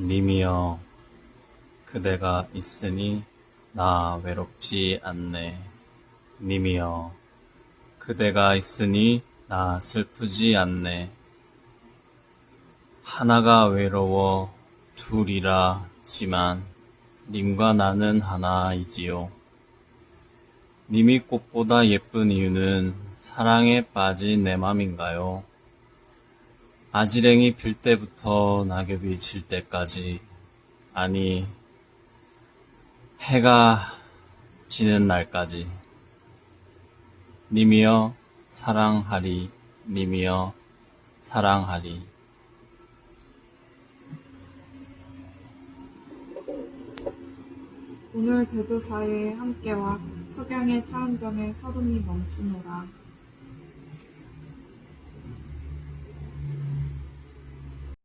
님이여 그대가 있으니 나 외롭지 않네. 님이여 그대가 있으니 나 슬프지 않네. 하나가 외로워 둘이라 지만 님과 나는 하나이지요. 님이 꽃보다 예쁜 이유는 사랑에 빠진 내 맘인가요? 아지랭이 필 때부터 낙엽이 질 때까지, 아니, 해가 지는 날까지. 님이여 사랑하리, 님이여 사랑하리. 오늘 대도사에 함께와 석양의 차한 잔에 서름이 멈추노라.